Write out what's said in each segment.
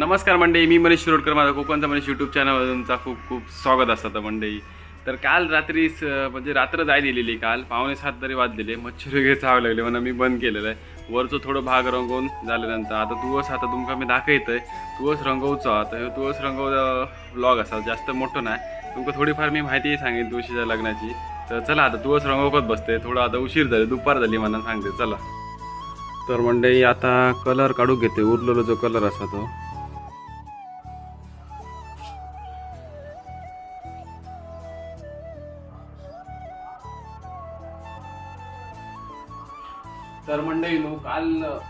नमस्कार मंडळी मी मनीष शिरोडकर माझा कोकणचा मनीष यूट्यूब चॅनलवर तुमचा खूप खूप स्वागत असतं मंडळी. तर काल रात्री म्हणजे रात्र जाय दिलेली काल पावणे सात तरी वाजलेले मच्छर वगैरे चावं लागले म्हणून मी बंद केलेलं आहे. वरचं थोडं भाग रंगवून झाल्यानंतर आता तुळस आता तुमका मी दाखवतोय. तुळस रंगवचो आता ह्यो तुळस रंगव ब्लॉग असा जास्त मोठं नाही. तुमका थोडीफार मी माहिती सांगेन तुळशीच्या लग्नाची. तर चला आता तुळस रंगवत बसते थोडं आता उशीर झाले दुपार झाली म्हणून सांगते चला. तर मंडळी आता कलर काढून घेते उरलेलो जो कलर असा तो.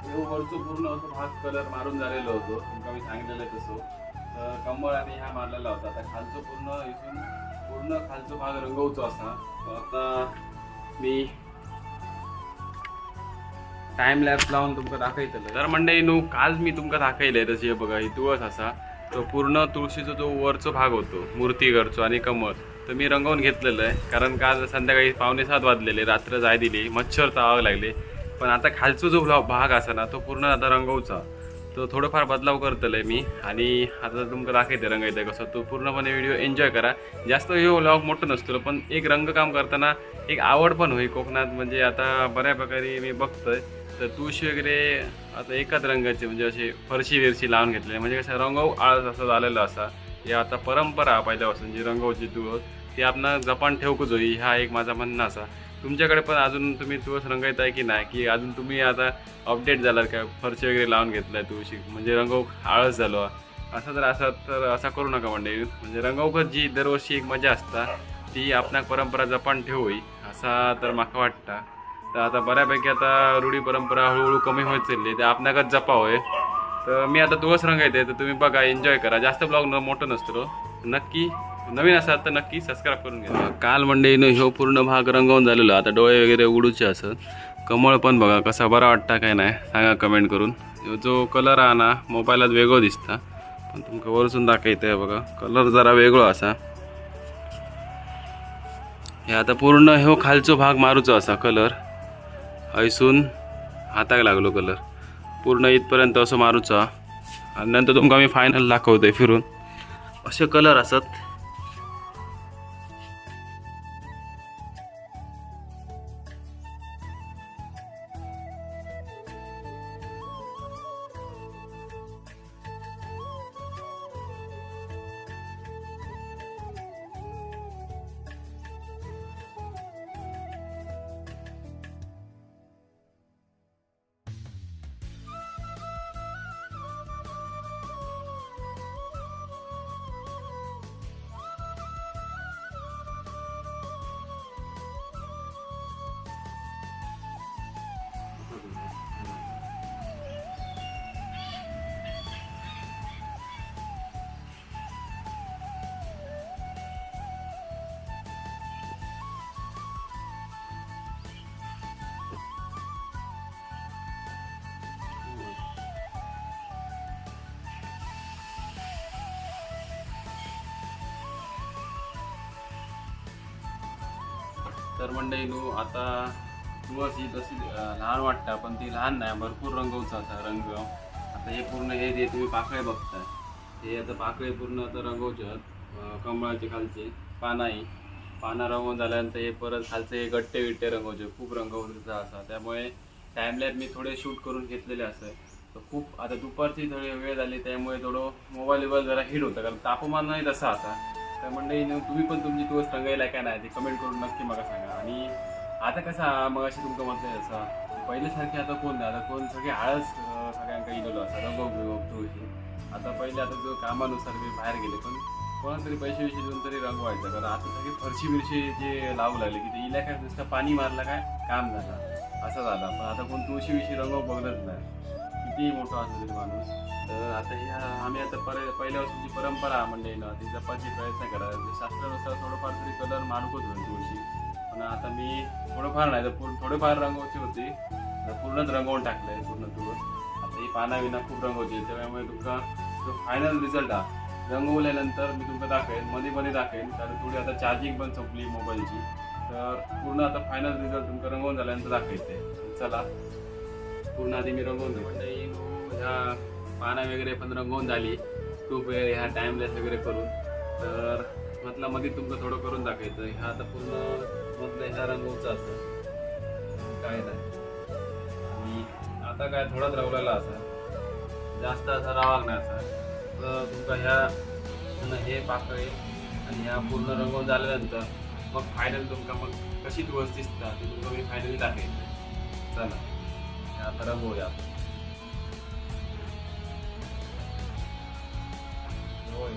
हे वरचं पूर्ण असं भाग कलर मारून झालेलो होतो. तुमका मी सांगितलेलं आहे तसं. तर कमळ आणि ह्या मारलेला होता. आता खालचं पूर्ण इथून पूर्ण खालचा भाग रंगवतो असा. आता मी टाइम लॅप्स लावून तुमका दाखयतलं तर म्हणजे नू काल मी तुमका दाखयले तसे हे बघा ही तुळस असा. तो पूर्ण तुळशीचा जो वरचो भाग होतो मूर्ती घरचो आणि कमळ तर मी रंगवून घेतलेलं आहे. कारण काल संध्याकाळी पावणे सात वाजलेले रात्र जाय दिली मच्छर चावावं लागले. पण आता खालचा जो भा- भाग असा ना तो पूर्ण आता रंगवचा. तो थोडंफार बदलाव करतलंय मी आणि आता तुमका दाखवते रंगायचं कसं. तो पूर्णपणे व्हिडिओ एन्जॉय करा. जास्त ह्यो व्लॉग मोठं नसतो पण एक रंगकाम करताना एक आवड पण होई कोकणात म्हणजे आता बऱ्या प्रकारे मी बघतोय. तर तुळशी वगैरे आता एकाच रंगाचे म्हणजे असे फरशी विरशी लावून घेतले म्हणजे कसं रंगव आळस असं झालेलं असा. हे आता परंपरा पहिल्यापासून जी रंगवची तुळस ती आपण जपान ठेवकच होई. हा एक माझा म्हणणं असा. तुमच्याकडे पण अजून तुम्ही तुळस रंगायत आहे की नाही? की अजून तुम्ही आता अपडेट झालात काय फरशी वगैरे लावून घेतलाय तुळशी. म्हणजे रंगव आळस झालो. असं जर असं तर असा करू नका मंडळी. म्हणजे रंगवकच जी दरवर्षी एक मजा असता ती आपणाक परंपरा जपान ठेवई. असा तर माका वाटता. तर आता बऱ्यापैकी आता रूढी परंपरा हळूहळू कमी होत चालली ते आपणाकच जपावय तर मी आता तुळस रंगायते तर तुम्ही बघा एन्जॉय करा. जास्त ब्लॉग न मोठं नसतो. नक्की नवीन असाल तर नक्की सबस्क्राईब करून घ्या. काल मंडळीनं ह्यो पूर्ण भाग रंगवून झालेलो. आता डोळे वगैरे उडूचे असत कमळ पण बघा कसा बरा वाटता काय नाही. सांगा कमेंट करून. ह्यो जो कलर आहे ना मोबाईलात वेगळो दिसता. पण तुमका वरसून दाखवते बघा. कलर जरा वेगळो असा. हे आता पूर्ण ह्यो खालचो भाग मारूचो असा कलर हयसून हाताक लागलो कलर पूर्ण इथपर्यंत असं मारूचा. आणि नंतर तुमका मी फायनल दाखवतोय फिरून. असे कलर असत. तर मंडळी नु आता तुळस ही तशी लहान वाटता पण ती लहान नाही भरपूर रंगवचा आता रंग. आता हे पूर्ण हे जे तुम्ही पाकळे बघताय हे आता पाकळे पूर्ण आता रंगवचे आहेत कमळाचे खालचे पानाही. पानं रंगवून झाल्यानंतर हे परत खालचे हे गट्टे विट्टे रंगवचे खूप रंगवचा असा. त्यामुळे टाइमलॅप मी थोडे शूट करून घेतलेले असं. तर खूप आता दुपारची थोडी वेळ झाली त्यामुळे थोडं मोबाईल जरा हिट होतं कारण तापमान नाही तसा आता. तर म्हणजे तुम्ही पण तुमची तुळस रंगायला काय नाही ते कमेंट करून नक्की मला सांगा. आणि आता कसं मग अशी तुमचं म्हणतंय असा. पहिल्यासारखे आता कोण नाही? आता कोण सगळे आळस सगळ्यांका इलेलो असा रंगव तुळशी आता पहिले आता जो कामानुसार मी बाहेर गेले पण कोणाला तरी पैसे विषयी देऊन तरी रंगवायचं कारण आता सगळे फरशी बिरशी जे लावू लागले की ते इलाक्यात काय नुसतं पाणी मारलं काय? काम झालं. असं झालं. पण आता कोण तुळशी विषयी रंगव बघत नाही. किती मोठा असतो तरी माणूस. तर आता ह्या आम्ही आता पर पहिल्यापासूनची परंपरा म्हणजे ना ती जपायची प्रयत्न करा. शास्त्रानुसार थोडंफार तरी कलर मारूकच होईल तुळशी. पण आता मी थोडंफार नाही तर थोडेफार रंगवायची होती. तर पूर्णच रंगवून टाकलंय पूर्ण तुळस आता ही पाना विना खूप रंगवची त्यामुळे तुमचा जो फायनल रिझल्ट हा रंगवल्यानंतर मी तुमका दाखवेन. मध्ये मध्ये दाखवेन. कारण थोडी आता चार्जिंग पण संपली मोबाईलची तर पूर्ण आता फायनल रिझल्ट तुमका रंगवून झाल्यानंतर दाखवायचे चला. पूर्ण आधी मी रंगवून म्हणजे ह्या पाना वगैरे पण रंगवून झाली. खूप वेळ ह्या टाईमलेस वगैरे करून. तर म्हटलं मध्ये तुमचं थोडं करून दाखवायचं. ह्या आता पूर्ण म्हटलं ह्या रंगवचा असं काय नाही. आणि आता काय थोडाच रावलेला असा. जास्त असा रावाग नाही असा. तर तुमका ह्या हे पाकळी आणि ह्या पूर्ण रंगवून झाल्यानंतर मग फायनल तुमका मग कशी दिवस दिसता ते तुमका मी फायनली दाखवेन. चला. आता रंगवूया होय.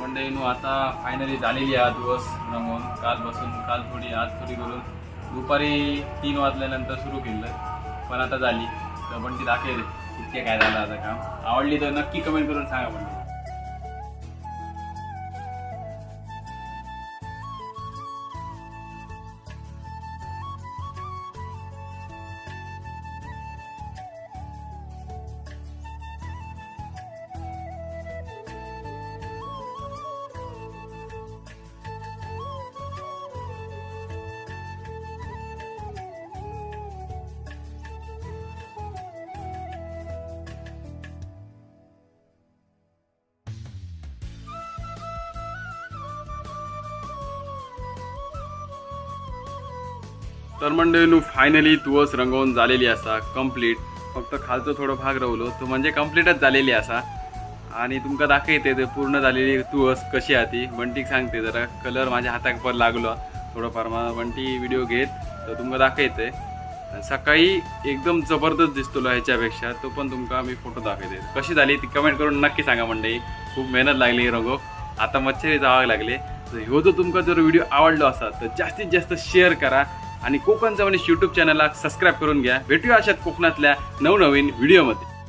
मंडळीनो आता फायनली झालेली आहे हा दिवस काल कालपासून काल थोडी आज थोडी करून. दुपारी तीन वाजल्यानंतर सुरू केलं पण आता झाली. तर पण ती दाखवेल इतके काय झालं आता काम. आवडली तर नक्की कमेंट करून सांगा म्हणजे तर मंडळीनो फायनली तुवस रंगवून झालेली असा कंप्लीट फक्त खालचं थोडं भाग रवलो. तो म्हणजे कम्प्लीटच झालेली असा. आणि तुमका दाखवते ते पूर्ण झालेली तुवस कशी आहे ती. बंटीक सांगते जरा कलर माझ्या हाताक पर लागलो. थोडंफार मला बंटी व्हिडिओ घेत तर तुमका दाखवते. सकाळी एकदम जबरदस्त दिसतो ह्याच्यापेक्षा तो पण तुमका मी फोटो दाखवते. कशी झाली ती कमेंट करून नक्की सांगा मंडळी. खूप मेहनत लागली रंगो. आता मच्छरी जावं लागले. तर ह्यो जो तुमका जर व्हिडिओ आवडलो असा तर जास्तीत जास्त शेअर करा. आणि कोकणचं म्हणजे यूट्यूब चॅनलला सबस्क्राईब करून घ्या. भेटूया अशात कोकणातल्या नवनवीन व्हिडिओमध्ये